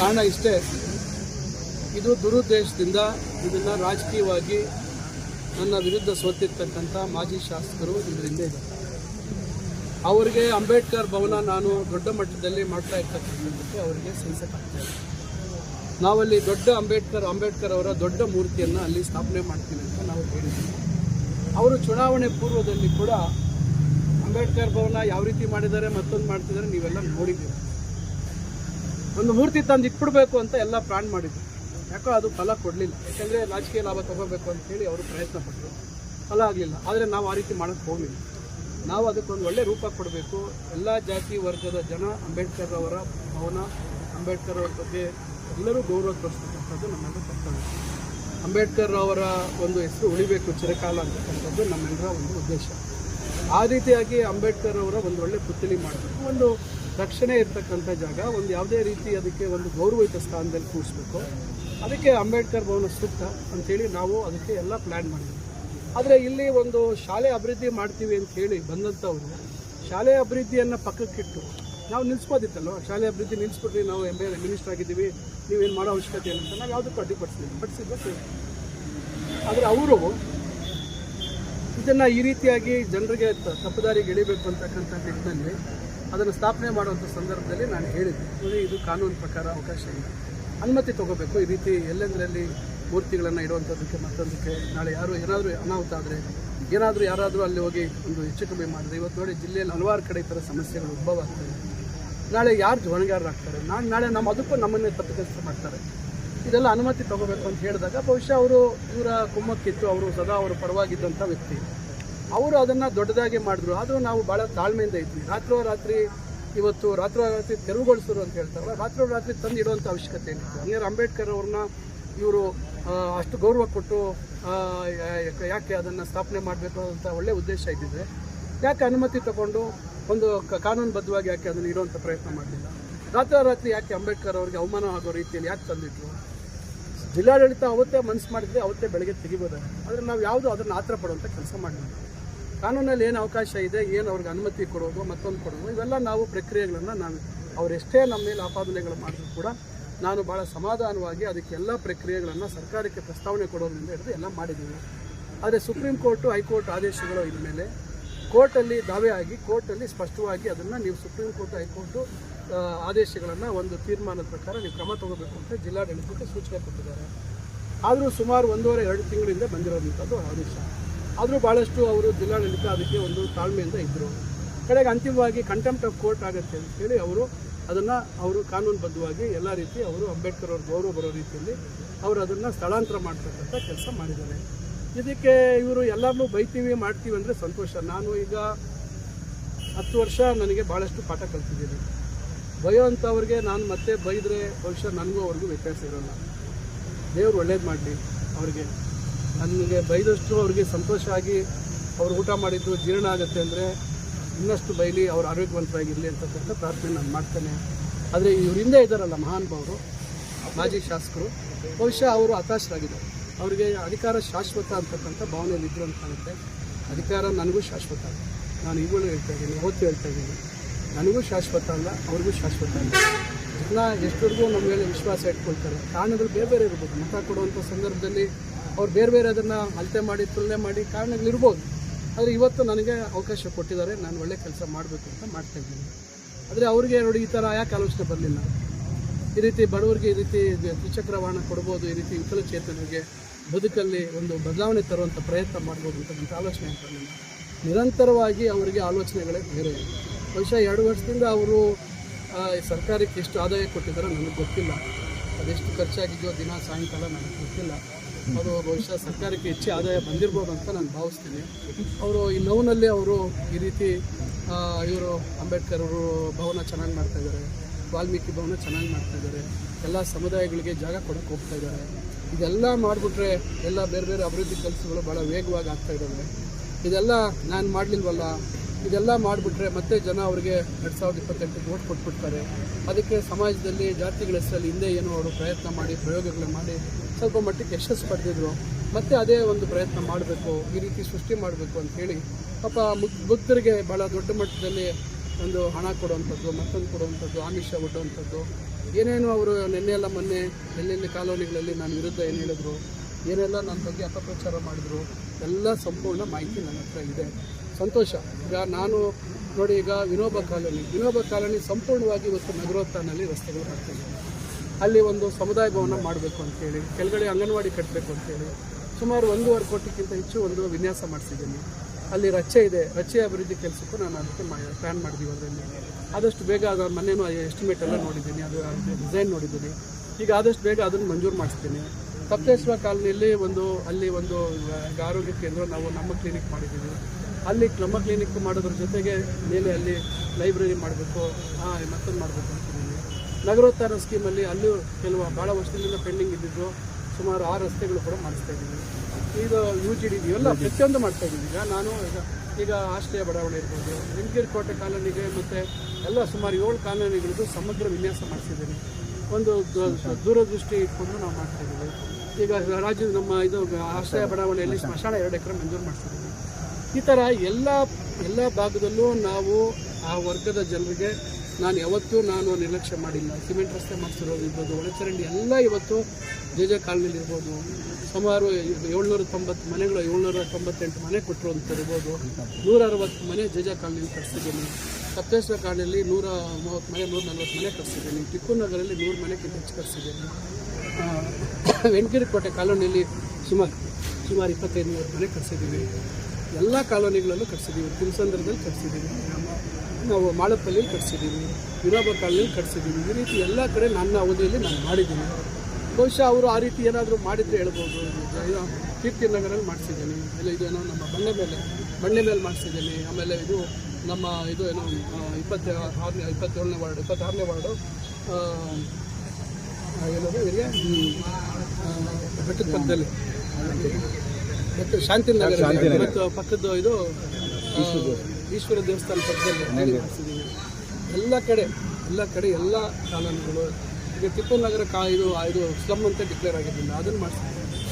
ಕಾರಣ ಇಷ್ಟೇ, ಇದು ದುರುದ್ದೇಶದಿಂದ ಇದನ್ನು ರಾಜಕೀಯವಾಗಿ ನನ್ನ ವಿರುದ್ಧ ಸೋತಿರ್ತಕ್ಕಂಥ ಮಾಜಿ ಶಾಸಕರು ಇದರಿಂದ ಇದೆ. ಅವರಿಗೆ ಅಂಬೇಡ್ಕರ್ ಭವನ ನಾನು ದೊಡ್ಡ ಮಟ್ಟದಲ್ಲಿ ಮಾಡ್ತಾ ಇರ್ತಕ್ಕಂಥದ್ದಕ್ಕೆ ಅವರಿಗೆ ಸಹಿಸಕ್ಕಾಗ್ತಾ ಇಲ್ಲ ನಾವಲ್ಲಿ ದೊಡ್ಡ ಅಂಬೇಡ್ಕರ್ ಅಂಬೇಡ್ಕರ್ ಅವರ ದೊಡ್ಡ ಮೂರ್ತಿಯನ್ನು ಅಲ್ಲಿ ಸ್ಥಾಪನೆ ಮಾಡ್ತೀನಿ ಅಂತ ನಾವು ಹೇಳಿದ್ದೀವಿ. ಅವರು ಚುನಾವಣೆ ಪೂರ್ವದಲ್ಲಿ ಕೂಡ ಅಂಬೇಡ್ಕರ್ ಭವನ ಯಾವ ರೀತಿ ಮಾಡಿದ್ದಾರೆ ಮತ್ತೊಂದು ಮಾಡ್ತಿದ್ದಾರೆ ನೀವೆಲ್ಲ ನೋಡಿದ್ದೀರಿ. ಒಂದು ಮೂರ್ತಿ ತಂದು ಇಟ್ಬಿಡ್ಬೇಕು ಅಂತ ಎಲ್ಲ ಪ್ಲಾನ್ ಮಾಡಿದ್ರು. ಯಾಕೋ ಅದು ಫಲ ಕೊಡಲಿಲ್ಲ. ಯಾಕಂದರೆ ರಾಜಕೀಯ ಲಾಭ ತಗೋಬೇಕು ಅಂತ ಹೇಳಿ ಅವರು ಪ್ರಯತ್ನ ಪಟ್ಟರು ಫಲ ಆಗಲಿಲ್ಲ. ಆದರೆ ನಾವು ಆ ರೀತಿ ಮಾಡೋಕ್ಕೆ ಹೋಗಲಿಲ್ಲ. ನಾವು ಅದಕ್ಕೊಂದು ಒಳ್ಳೆ ರೂಪ ಕೊಡಬೇಕು. ಎಲ್ಲ ಜಾತಿ ವರ್ಗದ ಜನ ಅಂಬೇಡ್ಕರ್ ಅವರ ಭವನ, ಅಂಬೇಡ್ಕರ್ ಅವರ ಬಗ್ಗೆ ಎಲ್ಲರೂ ಗೌರವ ತೋರಿಸ್ತಕ್ಕಂಥದ್ದು ನಮ್ಮೆಲ್ಲರ ಕರ್ತವ್ಯ. ಅಂಬೇಡ್ಕರ್ ಅವರ ಒಂದು ಹೆಸರು ಉಳಿಬೇಕು ಚಿರಕಾಲ ಅಂತಕ್ಕಂಥದ್ದು ನಮ್ಮೆಲ್ಲರ ಒಂದು ಉದ್ದೇಶ. ಆ ರೀತಿಯಾಗಿ ಅಂಬೇಡ್ಕರ್ ಅವರ ಒಂದು ಒಳ್ಳೆ ಪುತ್ತಲಿ ಮಾಡಬೇಕು. ಒಂದು ರಕ್ಷಣೆ ಇರತಕ್ಕಂಥ ಜಾಗ, ಒಂದು ಯಾವುದೇ ರೀತಿ ಅದಕ್ಕೆ ಒಂದು ಗೌರವಯುತ ಸ್ಥಾನದಲ್ಲಿ ಕೂರಿಸ್ಬೇಕು. ಅದಕ್ಕೆ ಅಂಬೇಡ್ಕರ್ ಭವನ ಸೂಕ್ತ ಅಂಥೇಳಿ ನಾವು ಅದಕ್ಕೆ ಎಲ್ಲ ಪ್ಲ್ಯಾನ್ ಮಾಡಿದ್ವಿ. ಆದರೆ ಇಲ್ಲಿ ಒಂದು ಶಾಲೆ ಅಭಿವೃದ್ಧಿ ಮಾಡ್ತೀವಿ ಅಂತ ಹೇಳಿ ಬಂದಂಥವ್ರು ಶಾಲೆ ಅಭಿವೃದ್ಧಿಯನ್ನು ಪಕ್ಕಕ್ಕಿಟ್ಟು, ನಾವು ನಿಲ್ಲಿಸ್ಬೋದಿತ್ತಲ್ವ ಶಾಲೆ ಅಭಿವೃದ್ಧಿ ನಿಲ್ಲಿಸ್ಬಿಟ್ರಿ ನಾವು ಎಂ ಎಲ್ ಮಿನಿಸ್ಟರ್ ಆಗಿದ್ದೀವಿ, ನೀವೇನು ಮಾಡೋ ಅವಶ್ಯಕತೆ ಅಂತ ನಾವು ಯಾವುದಕ್ಕೂ ಅಡ್ಡಿಪಡಿಸ್ತೀವಿ ಪಡಿಸಿದ್ದು ಆದರೆ ಅವರು ಇದನ್ನು ಈ ರೀತಿಯಾಗಿ ಜನರಿಗೆ ತಪ್ಪುದಾರಿಗೆ ಎಳಿಬೇಕು ಅಂತಕ್ಕಂಥ ನಿಟ್ಟಿನಲ್ಲಿ ಅದನ್ನು ಸ್ಥಾಪನೆ ಮಾಡುವಂಥ ಸಂದರ್ಭದಲ್ಲಿ ನಾನು ಹೇಳಿದ್ದೆ. ಇದು ಕಾನೂನು ಪ್ರಕಾರ ಅವಕಾಶ ಇಲ್ಲ. ಅನುಮತಿ ತಗೋಬೇಕು. ಈ ರೀತಿ ಎಲ್ಲೆಂದರಲ್ಲಿ ಮೂರ್ತಿಗಳನ್ನು ಇಡುವಂಥದ್ದಕ್ಕೆ ಮತ್ತೊಂದಕ್ಕೆ ನಾಳೆ ಯಾರು ಏನಾದರೂ ಅನಾಹುತ ಆದರೆ ಏನಾದರೂ ಯಾರಾದರೂ ಅಲ್ಲಿ ಹೋಗಿ ಒಂದು ಹೆಚ್ಚು ಕಮ್ಮಿ ಮಾಡಿದ್ರೆ. ಇವತ್ತು ನೋಡಿ, ಜಿಲ್ಲೆಯಲ್ಲಿ ಹಲವಾರು ಕಡೆ ಈ ಥರ ಸಮಸ್ಯೆಗಳು ಉದ್ಭವ ಆಗ್ತವೆ ನಾಳೆ ಯಾರು ಜೋಣಗಾರರಾಗ್ತಾರೆ ನಾನು ನಾಳೆ ನಮ್ಮ ಅದಕ್ಕೂ ನಮ್ಮನ್ನೇ ತಪ್ಪಿತಸ್ಥ ಮಾಡ್ತಾರೆ. ಇದೆಲ್ಲ ಅನುಮತಿ ತಗೋಬೇಕು ಅಂತ ಹೇಳಿದಾಗ ಬಹುಶಃ ಅವರು ಇವರ ಕುಮ್ಮಕ್ಕಿತ್ತು, ಅವರು ಸದಾ ಅವರು ಪರವಾಗಿದ್ದಂಥ ವ್ಯಕ್ತಿ. ಅವರು ಅದನ್ನು ದೊಡ್ಡದಾಗಿ ಮಾಡಿದ್ರು. ಆದರೂ ನಾವು ಭಾಳ ತಾಳ್ಮೆಯಿಂದ ಇದ್ವಿ. ರಾತ್ರೋ ರಾತ್ರಿ ಇವತ್ತು ರಾತ್ರೋ ರಾತ್ರಿ ತೆರವುಗೊಳಿಸೋರು ಅಂತ ಹೇಳ್ತಾರಲ್ಲ, ರಾತ್ರೋ ರಾತ್ರಿ ತಂದು ಇಡುವಂಥ ಅವಶ್ಯಕತೆ ಏನಿತ್ತು? ಹಂಗಾರೆ ಅಂಬೇಡ್ಕರ್ ಅವ್ರನ್ನ ಇವರು ಅಷ್ಟು ಗೌರವ ಕೊಟ್ಟು ಯಾಕೆ ಅದನ್ನು ಸ್ಥಾಪನೆ ಮಾಡಬೇಕು ಅಂತ ಒಳ್ಳೆಯ ಉದ್ದೇಶ ಇದ್ದಿದೆ ಯಾಕೆ ಅನುಮತಿ ತಗೊಂಡು ಒಂದು ಕಾನೂನುಬದ್ಧವಾಗಿ ಯಾಕೆ ಅದನ್ನು ಇಡುವಂಥ ಪ್ರಯತ್ನ ಮಾಡಲಿಲ್ಲ? ರಾತ್ರೋರಾತ್ರಿ ಯಾಕೆ ಅಂಬೇಡ್ಕರ್ ಅವರಿಗೆ ಅವಮಾನ ಆಗೋ ರೀತಿಯಲ್ಲಿ ಯಾಕೆ ತಂದಿಟ್ರು ಜಿಲ್ಲಾಡಳಿತ ಅವತ್ತೇ ಮನಸ್ಸು ಮಾಡಿದರೆ ಅವತ್ತೇ ಬೆಳಗ್ಗೆ ತೆಗಿಬೋದಾರೆ ಆದರೆ ನಾವು ಯಾವುದು ಅದನ್ನು ಆತರ ಪಡುವಂಥ ಕೆಲಸ ಮಾಡಲಿಲ್ಲ. ಕಾನೂನಲ್ಲಿ ಏನು ಅವಕಾಶ ಇದೆ, ಏನು ಅವ್ರಿಗೆ ಅನುಮತಿ ಕೊಡೋದು, ಮತ್ತೊಂದು ಕೊಡೋದು, ಇವೆಲ್ಲ ನಾವು ಪ್ರಕ್ರಿಯೆಗಳನ್ನು ನಾವು ಅವರೆಷ್ಟೇ ನಮ್ಮ ಮೇಲೆ ಆಪಾದನೆಗಳು ಮಾಡಿದ್ರು ಕೂಡ ನಾನು ಭಾಳ ಸಮಾಧಾನವಾಗಿ ಅದಕ್ಕೆಲ್ಲ ಪ್ರಕ್ರಿಯೆಗಳನ್ನು ಸರ್ಕಾರಕ್ಕೆ ಪ್ರಸ್ತಾವನೆ ಕೊಡೋದ್ರಿಂದ ಹಿಡಿದು ಎಲ್ಲ ಮಾಡಿದ್ದೀವಿ. ಆದರೆ ಸುಪ್ರೀಂ ಕೋರ್ಟು, ಹೈಕೋರ್ಟ್ ಆದೇಶಗಳು ಇದ್ಮೇಲೆ ಕೋರ್ಟಲ್ಲಿ ದಾವೆ ಆಗಿ, ಕೋರ್ಟಲ್ಲಿ ಸ್ಪಷ್ಟವಾಗಿ ಅದನ್ನು ನೀವು ಸುಪ್ರೀಂ ಕೋರ್ಟ್, ಹೈಕೋರ್ಟು ಆದೇಶಗಳನ್ನು ಒಂದು ತೀರ್ಮಾನದ ಪ್ರಕಾರ ನೀವು ಕ್ರಮ ತಗೋಬೇಕು ಅಂತ ಜಿಲ್ಲಾಡಳಿತಕ್ಕೆ ಸೂಚನೆ ಕೊಟ್ಟಿದ್ದಾರೆ. ಆದರೂ ಸುಮಾರು ಒಂದೂವರೆ, ಎರಡು ತಿಂಗಳಿಂದ ಬಂದಿರೋದಂಥದ್ದು ಆದೇಶ. ಆದರೂ ಭಾಳಷ್ಟು ಅವರು ಜಿಲ್ಲಾಡಳಿತ ಅದಕ್ಕೆ ಒಂದು ತಾಳ್ಮೆಯಿಂದ ಇದ್ದರು ಕಡೆಗೆ ಅಂತಿಮವಾಗಿ ಕಂಟೆಂಪ್ಟ್ ಆಫ್ ಕೋರ್ಟ್ ಆಗುತ್ತೆ ಅಂತ ಹೇಳಿ ಅವರು ಅದನ್ನು ಅವರು ಕಾನೂನುಬದ್ಧವಾಗಿ ಎಲ್ಲ ರೀತಿ ಅವರು ಅಂಬೇಡ್ಕರ್ ಅವ್ರ ಗೌರವ ಬರೋ ರೀತಿಯಲ್ಲಿ ಅವರು ಅದನ್ನು ಸ್ಥಳಾಂತರ ಮಾಡ್ತಕ್ಕಂಥ ಕೆಲಸ ಮಾಡಿದ್ದಾರೆ. ಇದಕ್ಕೆ ಇವರು ಎಲ್ಲರನ್ನೂ ಬೈತೀವಿ, ಮಾಡ್ತೀವಿ ಅಂದರೆ ಸಂತೋಷ. ನಾನು ಈಗ ಹತ್ತು ವರ್ಷ ನನಗೆ ಭಾಳಷ್ಟು ಪಾಠ ಕಲ್ತಿದ್ದೀನಿ. ಬಯೋ ಅಂಥವ್ರಿಗೆ ನಾನು ಮತ್ತೆ ಬೈದರೆ ಬಹುಶಃ ನನಗೂ ಅವ್ರಿಗೂ ವ್ಯತ್ಯಾಸ ಇರೋಲ್ಲ. ದೇವ್ರು ಒಳ್ಳೇದು ಮಾಡಲಿ ಅವ್ರಿಗೆ. ನನಗೆ ಬೈದಷ್ಟು ಅವ್ರಿಗೆ ಸಂತೋಷ ಆಗಿ ಅವ್ರು ಊಟ ಮಾಡಿದ್ದು ಜೀರ್ಣ ಆಗುತ್ತೆ ಅಂದರೆ ಇನ್ನಷ್ಟು ಬೈಲಿ ಅವ್ರು ಆರೋಗ್ಯವಂತರಾಗಿರಲಿ ಅಂತಕ್ಕಂಥ ಪ್ರಾರ್ಥನೆ ನಾನು ಮಾಡ್ತೇನೆ. ಆದರೆ ಇವ್ರ ಹಿಂದೆ ಇದ್ದಾರಲ್ಲ ಮಹಾನುಭಾವರು ಮಾಜಿ ಶಾಸಕರು, ಬಹುಶಃ ಅವರು ಹತಾಶರಾಗಿದ್ದಾರೆ. ಅವರಿಗೆ ಅಧಿಕಾರ ಶಾಶ್ವತ ಅಂತಕ್ಕಂಥ ಭಾವನೆಯಲ್ಲಿ ಇದ್ರು ಅಂತ ಕಾಣುತ್ತೆ. ಅಧಿಕಾರ ನನಗೂ ಶಾಶ್ವತ ಅಲ್ಲ. ನಾನು ಈಗಲೂ ಹೇಳ್ತಾ ಇದ್ದೀನಿ ಹೊತ್ತು ಹೇಳ್ತಾ ಇದ್ದೀನಿ. ನನಗೂ ಶಾಶ್ವತ ಅಲ್ಲ, ಅವ್ರಿಗೂ ಶಾಶ್ವತ ಅಲ್ಲ. ಜನ ಎಷ್ಟರಿಗೂ ನಮ್ಮ ಮೇಲೆ ವಿಶ್ವಾಸ ಇಟ್ಕೊಳ್ತಾರೆ. ಕಾರಣಗಳು ಬೇರೆ ಬೇರೆ ಇರ್ಬೋದು. ಮತ ಕೊಡುವಂಥ ಸಂದರ್ಭದಲ್ಲಿ ಅವ್ರು ಬೇರೆ ಬೇರೆ ಅದನ್ನು ಅಳತೆ ಮಾಡಿ, ತುಲನೆ ಮಾಡಿ ಕಾರಣಗಳಿರ್ಬೋದು. ಆದರೆ ಇವತ್ತು ನನಗೆ ಅವಕಾಶ ಕೊಟ್ಟಿದ್ದಾರೆ. ನಾನು ಒಳ್ಳೆ ಕೆಲಸ ಮಾಡಬೇಕು ಅಂತ ಮಾಡ್ತಾ ಇದ್ದೀನಿ. ಆದರೆ ಅವ್ರಿಗೆ ನೋಡಿ ಈ ಥರ ಯಾಕೆ ಆಲೋಚನೆ ಬರಲಿಲ್ಲ? ಈ ರೀತಿ ಬಡವರಿಗೆ ಈ ರೀತಿ ದ್ವಿಚಕ್ರ ವಾಹನ ಕೊಡ್ಬೋದು, ಈ ರೀತಿ ವಿಕಲಚೇತನರಿಗೆ ಬದುಕಲ್ಲಿ ಒಂದು ಬದಲಾವಣೆ ತರುವಂಥ ಪ್ರಯತ್ನ ಮಾಡ್ಬೋದು ಅಂತಕ್ಕಂಥ ಆಲೋಚನೆ ಬರಲಿಲ್ಲ ನಿರಂತರವಾಗಿ ಅವರಿಗೆ ಆಲೋಚನೆಗಳೇ ಬೇರೆ. ಬಹುಶಃ ಎರಡು ವರ್ಷದಿಂದ ಅವರು ಸರ್ಕಾರಕ್ಕೆ ಎಷ್ಟು ಆದಾಯ ಕೊಟ್ಟಿದ್ದಾರೆ ನನಗೆ ಗೊತ್ತಿಲ್ಲ. ಅದೆಷ್ಟು ಖರ್ಚಾಗಿದೆಯೋ ದಿನ ಸಾಯಂಕಾಲ ನನಗೆ ಗೊತ್ತಿಲ್ಲ. ಅದು ಬಹುಶಃ ಸರ್ಕಾರಕ್ಕೆ ಹೆಚ್ಚು ಆದಾಯ ಬಂದಿರ್ಬೋದು ಅಂತ ನಾನು ಭಾವಿಸ್ತೀನಿ. ಅವರು ಈ ನೋವಿನಲ್ಲಿ ಅವರು ಈ ರೀತಿ ಇವರು ಅಂಬೇಡ್ಕರ್ ಅವರು ಭವನ ಚೆನ್ನಾಗಿ ಮಾಡ್ತಾಯಿದ್ದಾರೆ ವಾಲ್ಮೀಕಿ ಭವನ ಚೆನ್ನಾಗಿ ಮಾಡ್ತಾಯಿದ್ದಾರೆ ಎಲ್ಲ ಸಮುದಾಯಗಳಿಗೆ ಜಾಗ ಕೊಡೋಕೆ ಹೋಗ್ತಾ ಇದ್ದಾರೆ. ಇದೆಲ್ಲ ಮಾಡಿಬಿಟ್ರೆ ಎಲ್ಲ ಬೇರೆ ಬೇರೆ ಅಭಿವೃದ್ಧಿ ಕೆಲಸಗಳು ಭಾಳ ವೇಗವಾಗಿ ಆಗ್ತಾ ಇದ್ದಾವೆ. ಇದೆಲ್ಲ ನಾನು ಮಾಡಲಿಲ್ವಲ್ಲ? ಇದೆಲ್ಲ ಮಾಡಿಬಿಟ್ರೆ ಮತ್ತೆ ಜನ ಅವರಿಗೆ ಎರಡು ಸಾವಿರದ ಇಪ್ಪತ್ತೆಂಟಕ್ಕೆ ಓಟ್ ಕೊಟ್ಬಿಡ್ತಾರೆ. ಅದಕ್ಕೆ ಸಮಾಜದಲ್ಲಿ, ಜಾತಿಗಳ ಹೆಸರಲ್ಲಿ ಹಿಂದೆ ಏನು ಅವರು ಪ್ರಯತ್ನ ಮಾಡಿ ಪ್ರಯೋಗಗಳು ಮಾಡಿ ಸ್ವಲ್ಪ ಮಟ್ಟಿಗೆ ಯಶಸ್ಸು ಪಡೆದಿದ್ರು. ಮತ್ತೆ ಅದೇ ಒಂದು ಪ್ರಯತ್ನ ಮಾಡಬೇಕು, ಈ ರೀತಿ ಸೃಷ್ಟಿ ಮಾಡಬೇಕು ಅಂತ ಹೇಳಿ ಪಾಪ ಮುಗ್ ಬುದ್ಧರಿಗೆ ಭಾಳ ದೊಡ್ಡ ಮಟ್ಟದಲ್ಲಿ ಒಂದು ಹಣ ಕೊಡುವಂಥದ್ದು, ಮತ್ತೊಂದು ಕೊಡುವಂಥದ್ದು, ಆಮಿಷ ಒಡ್ಡುವಂಥದ್ದು. ಏನೇನು ಅವರು ನಿನ್ನೆ ಎಲ್ಲ ಮೊನ್ನೆ ಎಲ್ಲೆಲ್ಲಿ ಕಾಲೋನಿಗಳಲ್ಲಿ ನಾನು ವಿರುದ್ಧ ಏನು ಹೇಳಿದ್ರು, ಏನೆಲ್ಲ ನನ್ನ ಬಗ್ಗೆ ಅಪಪ್ರಚಾರ ಮಾಡಿದ್ರು, ಎಲ್ಲ ಸಂಪೂರ್ಣ ಮಾಹಿತಿ ನನ್ನ ಹತ್ರ ಇದೆ. ಸಂತೋಷ. ಈಗ ನಾನು ನೋಡಿ, ಈಗ ವಿನೋಬ ಕಾಲೋನಿ. ವಿನೋಬ ಕಾಲೋನಿ ಸಂಪೂರ್ಣವಾಗಿ ಇವತ್ತು ನಗರೋತ್ಥಾನಲ್ಲಿ ರಸ್ತೆಗಳು ಮಾಡ್ತಾ ಅಲ್ಲಿ ಒಂದು ಸಮುದಾಯ ಭವನ ಮಾಡಬೇಕು ಅಂತೇಳಿ, ಕೆಳಗಡೆ ಅಂಗನವಾಡಿ ಕಟ್ಟಬೇಕು ಅಂತೇಳಿ, ಸುಮಾರು ಒಂದೂವರೆ ಕೋಟಿಗಿಂತ ಹೆಚ್ಚು ಒಂದು ವಿನ್ಯಾಸ ಮಾಡಿಸಿದ್ದೀನಿ. ಅಲ್ಲಿ ರಚ್ಚೆ ಇದೆ. ರಚ್ಚೆ ಅಭಿವೃದ್ಧಿ ಕೆಲಸಕ್ಕೂ ನಾನು ಅದಕ್ಕೆ ಪ್ಲ್ಯಾನ್ ಮಾಡಿದ್ದೀವಿ ಅದರಲ್ಲಿ. ಆದಷ್ಟು ಬೇಗ ಅದು ಮನೇನು ಎಸ್ಟಿಮೇಟ್ ಎಲ್ಲ ನೋಡಿದ್ದೀನಿ. ಅದು ಡಿಸೈನ್ ನೋಡಿದ್ದೀನಿ. ಈಗ ಆದಷ್ಟು ಬೇಗ ಅದನ್ನು ಮಂಜೂರು ಮಾಡಿಸ್ತೀನಿ. ಸಪ್ತೇಶ್ವರ ಕಾಲನಿಯಲ್ಲಿ ಒಂದು, ಅಲ್ಲಿ ಒಂದು ಆರೋಗ್ಯ ಕೇಂದ್ರ ನಾವು ನಮ್ಮ ಕ್ಲಿನಿಕ್ ಮಾಡಿದ್ದೀವಿ. ಅಲ್ಲಿ ಕ್ಲಮ ಕ್ಲಿನಿಕ್ ಮಾಡೋದ್ರ ಜೊತೆಗೆ ಮೇಲೆ ಅಲ್ಲಿ ಲೈಬ್ರರಿ ಮಾಡಬೇಕು. ಮತ್ತೊಂದು ಮಾಡಬೇಕು ಅಂತಿದ್ದೀನಿ ನಗರೋತ್ಥಾನ ಸ್ಕೀಮಲ್ಲಿ ಅಲ್ಲೂ ಕೆಲವು ಭಾಳ ವರ್ಷದಿಂದ ಪೆಂಡಿಂಗ್ ಇದ್ದಿದ್ದು ಸುಮಾರು ಆ ರಸ್ತೆಗಳು ಕೂಡ ಮಾಡಿಸ್ತಾ ಇದ್ದೀನಿ. ಇದು ಯು ಜಿ ಡಿ ಇವೆಲ್ಲ ಪ್ರತಿಯೊಂದು ಮಾಡ್ತಾ ಇದ್ದೀನಿ. ಈಗ ನಾನು ಈಗ ಈಗ ಆಶ್ರಯ ಬಡಾವಣೆ ಇರ್ಬೋದು ವೆಂಕಟಗಿರಿ ಕೋಟೆ ಕಾಲೋನಿಗೆ ಮತ್ತು ಎಲ್ಲ ಸುಮಾರು ಏಳು ಕಾಲೋನಿಗಳಿಗೂ ಸಮಗ್ರ ವಿನ್ಯಾಸ ಮಾಡಿಸಿದ್ದೀನಿ. ಒಂದು ದೂರದೃಷ್ಟಿ ಇಟ್ಕೊಂಡು ನಾವು ಮಾಡ್ತಾ ಇದ್ದೀವಿ. ಈಗ ರಾಜ್ಯದ ನಮ್ಮ ಇದು ಆಶ್ರಯ ಬಡಾವಣೆಯಲ್ಲಿ ಸ್ಮಶಾನ ಎರಡು ಎಕರೆ ಮಂಜೂರು ಮಾಡಿಸಿದ್ದೀವಿ. ಈ ಥರ ಎಲ್ಲ ಎಲ್ಲ ಭಾಗದಲ್ಲೂ ನಾವು ಆ ವರ್ಗದ ಜನರಿಗೆ ನಾನು ಯಾವತ್ತೂ ನಾನು ನಿರ್ಲಕ್ಷ್ಯ ಮಾಡಿಲ್ಲ. ಸಿಮೆಂಟ್ ರಸ್ತೆ ಮಾಡಿಸಿರೋದು ಇರ್ಬೋದು, ಒಳಚರಂಡಿ ಎಲ್ಲ ಇವತ್ತು ಜೆ ಜೆ ಕಾಲನಿಲಿ ಇರ್ಬೋದು, ಸುಮಾರು ಏಳ್ನೂರ ತೊಂಬತ್ತು ಮನೆಗಳು, ಏಳ್ನೂರ ತೊಂಬತ್ತೆಂಟು ಮನೆ ಕೊಟ್ಟಿರುವಂಥದ್ದು ಇರ್ಬೋದು ನೂರ ಅರವತ್ತು ಮನೆ ಜೆ ಜೆ ಕಾಲನಿಲಿ ಕಟ್ಸಿದ್ದೀನಿ. ಸಪ್ತೇಶ್ವರ ಕಾಲನಿಯಲ್ಲಿ ನೂರ ಮೂವತ್ತು ಮನೆ, ನೂರ ನಲ್ವತ್ತು ಮನೆ ಕಟ್ಸಿದ್ದೀನಿ. ಟಿಪ್ಪು ನಗರಲ್ಲಿ ನೂರು ಮನೆಗಿಂತ ಹೆಚ್ಚು ಕಟ್ಸಿದ್ದೀನಿ. ವೆಂಕಗಿರಿ ಕೋಟೆ ಕಾಲೋನಿಯಲ್ಲಿ ಸುಮಾರು ಸುಮಾರು ಇಪ್ಪತ್ತೈದು, ನೂರು ಮನೆ ಕಟ್ಸಿದ್ದೀವಿ. ಎಲ್ಲ ಕಾಲೋನಿಗಳಲ್ಲೂ ಕಟ್ಸಿದ್ದೀವಿ. ತಿರುಸಂದ್ರದಲ್ಲಿ ಕಟ್ಸಿದ್ದೀವಿ. ನಾವು ಮಾಳಪ್ಪಲ್ಲಿ ಕಟ್ಸಿದ್ದೀವಿ. ವಿನೋಬ ಕಾಲೋನಿಯಲ್ಲಿ ಕಟ್ಸಿದ್ದೀವಿ. ಈ ರೀತಿ ಎಲ್ಲ ಕಡೆ ನನ್ನ ಅವಧಿಯಲ್ಲಿ ನಾನು ಮಾಡಿದ್ದೀನಿ. ಬಹುಶಃ ಅವರು ಆ ರೀತಿ ಏನಾದರೂ ಮಾಡಿದರೆ ಹೇಳ್ಬೋದು. ಕೀರ್ತಿ ನಗರಲ್ಲಿ ಮಾಡಿಸಿದ್ದೀನಿ. ಇಲ್ಲ ಇದು ಏನೋ ನಮ್ಮ ಬಂಡೆ ಮೇಲೆ ಬಂಡೆ ಮೇಲೆ ಮಾಡಿಸಿದ್ದೀನಿ. ಆಮೇಲೆ ಇದು ನಮ್ಮ ಇದು ಏನೋ ಇಪ್ಪತ್ತ ಆರನೇ ಇಪ್ಪತ್ತೇಳನೇ ವಾರ್ಡ್ ಇಪ್ಪತ್ತಾರನೇ ವಾರ್ಡು ಆ, ಆ, ಏನದು ಇವರಿಗೆ ಬೆಟ್ಟದ ಪಕ್ಕದಲ್ಲಿ ಬೆಟ್ಟ ಶಾಂತಿ ನಗರ ಮತ್ತು ಪಕ್ಕದ ಇದು ಈಶ್ವರ ದೇವಸ್ಥಾನ. ಪಕ್ಕದಲ್ಲಿ ಎಲ್ಲ ಕಡೆ ಎಲ್ಲ ಕಡೆ ಎಲ್ಲ ಕಾನೂನುಗಳು. ಈಗ ಟಿಪ್ಪು ನಗರ ಕಾ ಇದು ಇದು ಸ್ಲಮ್ ಅಂತ ಡಿಕ್ಲೇರ್ ಆಗಿದ್ದಿಲ್ಲ ಅದನ್ನು ಮಾಡಿಸಿದ್ದೀವಿ